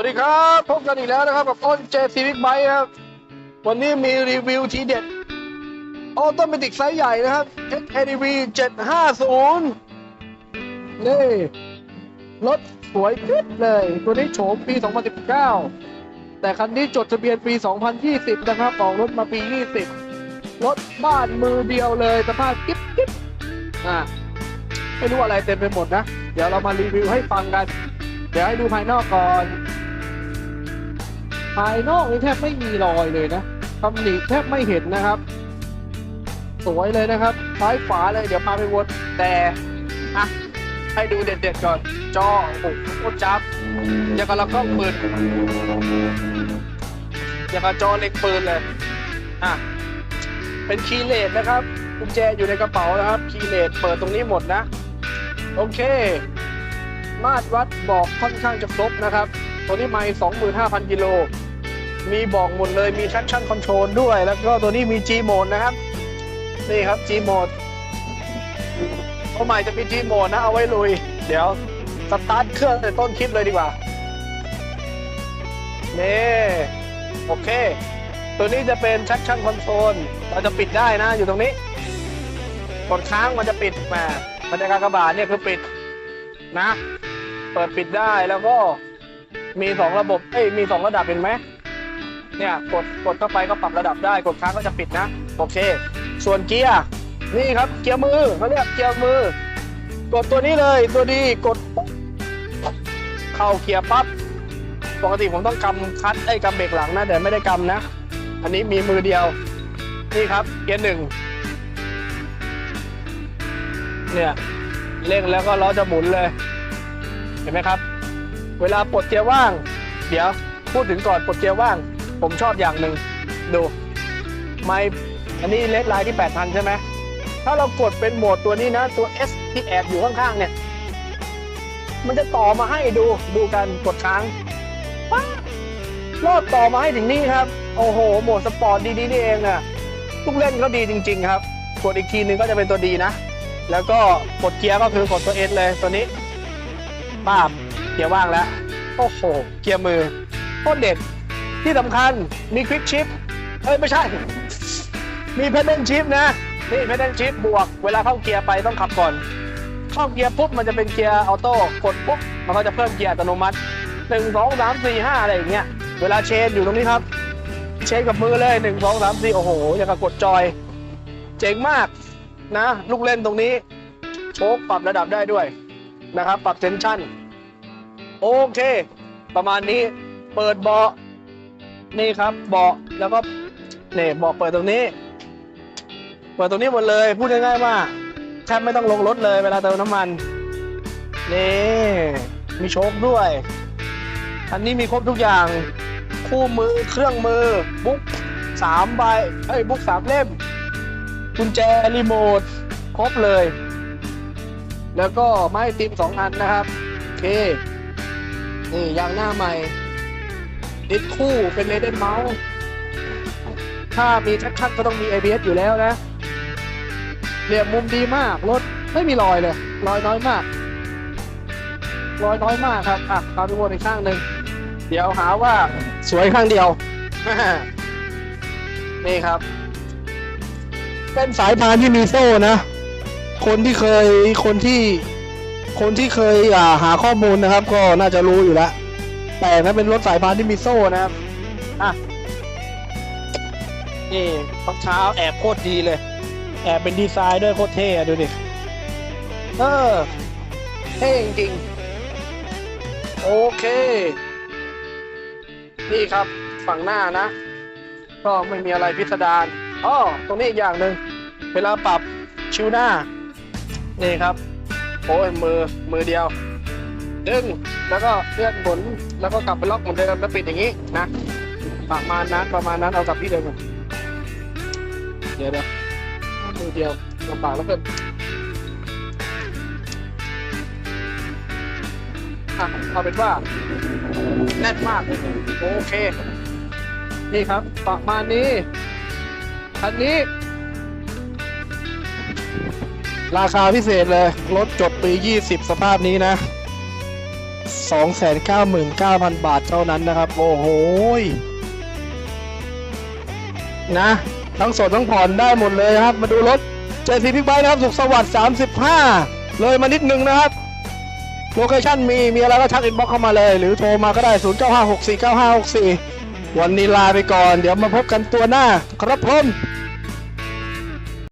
วัสดีครับ พบกันอีกแล้วนะครับ กับอ้นเจซีวิกไบครับ วันนี้มีรีวิวทีเด็ดออโตเมติกไซส์ใหญ่นะครับ HADV 750 นี่ รถสวยปิ๊ดเลย ตัวนี้โฉมปี 2019 แต่คันนี้จดทะเบียนปี 2020 นะครับออกรถมาปี 20 รถบ้านมือเดียวเลยสภาพกิ๊บกิ๊บอะไม่รู้อะไรเต็มไปหมดนะ เดี๋ยวเรามารีวิวให้ฟังกัน เดี๋ยวให้ดูภายนอกก่อน ภายนอกนี่แทบไม่มีรอยเลยนะตำหนิแทบไม่เห็นนะครับ สวยเลยนะครับ ซ้ายขวาเลยเดี๋ยวพาไปวนแต่อะให้ดูเด็ดๆก่อน จอโอ้โหโคตรจับอย่างกับเรากล้องปืนอย่างกับจอเล็กปืนเลยอะเป็นคีย์เลสนะครับกุญแจอยู่ในกระเป๋านะครับ คีย์เลสเปิดตรงนี้หมดนะ โอเค มาตรวัดบอกค่อนข้างจะครบนะครับ ตัวนี้ไม่25,000 กิโล มีบอกหมดเลยมี traction control ด้วย แล้วก็ตัวนี้มี G mode นะครับ นี่ครับ G mode ตัวใหม่จะมี G mode นะ เอาไว้ลุย เดี๋ยว สตาร์ทเครื่องในต้นคลิปเลยดีกว่านี่โอเค ตัวนี้จะเป็น traction control เราจะปิดได้นะอยู่ตรงนี้กดค้างมันจะปิดแหมบรรยากาศกระบาดเนี่ยคือปิดนะ เปิดปิดได้แล้วก็มีสองระบบ เอ้ย มีสองระดับเห็นไหม เนี่ยกดกดเข้าไปก็ปรับระดับได้กดค้างก็จะปิดนะ โอเค ส่วนเกียร์นี่ครับเกียร์มือเขาเรียกเกียร์มือ กดตัวนี้เลยตัวดีกด เข้าเกียร์ปั๊บปกติผมต้องกำคัดไอ้กำเบรกหลังนะแต่ไม่ได้กำนะ อันนี้มีมือเดียว นี่ครับเกียร์หนึ่งเนี่ยเร่งแล้วก็ล้อจะหมุนเลย เห็นไหมครับ เวลาปลดเกียร์ว่าง เดี๋ยวพูดถึงก่อนปลดเกียร์ว่าง ผมชอบอย่างหนึ่งดูไม่อันนี้เลดไลน์ที่ 8,000 ใช่ไหม ถ้าเรากดเป็นโหมดตัวนี้นะ ตัว S ที่แอบอยู่ข้างๆ เนี่ย มันจะต่อมาให้ดูดูกันกดค้างป๊ารอบต่อมาให้ถึงนี่ครับ โอ้โห โหมดสปอร์ตดีๆนี่เองอะลูกเล่นก็ดีจริง ๆ ครับ กดอีกทีนึงก็จะเป็นตัวดีนะ แล้วก็กดเกียร์ก็คือกดตัวเอสเลยตัวนี้ป้าบเกียร์ว่างแล้ว โอ้โห เกียร์มือโคตรเด็ด ที่สำคัญมีควิกชิปเอ้ยไม่ใช่ มีเพดเดิลชิปนะ นี่เพดเดิลชิปบวกเวลาเข้าเกียร์ไปต้องขับก่อน เข้าเกียร์ปุ๊บมันจะเป็นเกียร์ออโต้กดปุ๊บมันก็จะเพิ่มเกียร์อัตโนมัติหนึ่งสองสามสี่ห้าอะไรอย่างเงี้ยเวลาเชนอยู่ตรงนี้ครับ เชนกับมือเลยหนึ่งสองสามสี่โอ้โหอย่างกับกดจอย เจ๋งมากนะ ลูกเล่นตรงนี้ โชคปรับระดับได้ด้วยนะครับ ปรับเซนชั่น โอเค ประมาณนี้เปิดเบาะ นี่ครับเบาะแล้วก็เนี่ยเบาะเปิดตรงนี้ เปิดตรงนี้หมดเลย พูดง่ายๆว่าแทบไม่ต้องลงรถเลยเวลาเติมน้ำมันนี่มีโชคด้วยอันนี้มีครบทุกอย่าง คู่มือเครื่องมือ บุ๊กสามใบเอ้ยบุ๊กสามเล่มกุญแจรีโมทครบเลย แล้วก็ไม้ติมสองอันนะครับ โอเค นี่ยางหน้าใหม่ ดิสคู่เป็นเลเดนเมาส์ถ้ามีชัดๆก็ต้องมี ABS อยู่แล้วนะเหลี่ยมมุมดีมากรถไม่มีรอยเลย รอยน้อยมาก รอยน้อยมากครับอะตามไปวนอีกข้างหนึ่งเดี๋ยวหาว่าสวยข้างเดียว นี่ครับ เป็นสายพานที่มีโซ่นะ คนที่เคยคนที่ คนที่เคยอ่าหาข้อมูลนะครับ ก็น่าจะรู้อยู่แล้ว แต่นะเป็นรถสายพานที่มีโซ่นะครับ อะ นี่ตอนเช้าแอบโคตรดีเลย แอบเป็นดีไซน์ด้วยโคตรเท่ดูดิ เออ เท่จริงๆ โอเค นี่ครับฝั่งหน้านะ ก็ไม่มีอะไรพิสดารอ๋อตรงนี้อีกอย่างหนึ่ง เวลาปรับชิวหน้า นี่ครับ โอ้ยมือมือเดียว ดึงแล้วก็เลื่อนหมุนแล้วก็กลับไปล็อกเหมือนเดิมแล้วปิดอย่างนี้นะประมาณนั้นประมาณนั้นเอากลับที่เดิมก่อนเดี๋ยวเดี๋ยวมือเดียวลำบากแล้วเกินอะเอาเป็นว่าแน่นมากโอเค นี่ครับ ประมาณนี้คันนี้ ราคาพิเศษเลยรถจบปี 20 สภาพนี้นะ 299,000 บาทเท่านั้นนะครับ โอ้โหนะ ทั้งสดทั้งผ่อนได้หมดเลยครับ มาดูรถ JC Big Bike นะครับ สุขสวัสดิ์35 เลยมานิดนึงนะครับ โลเคชั่นมี มีอะไรก็ทักอินบ็อกเข้ามาเลย หรือโทรมาก็ได้ 0956495564 วันนี้ลาไปก่อน เดี๋ยวมาพบกันตัวหน้า ครับผม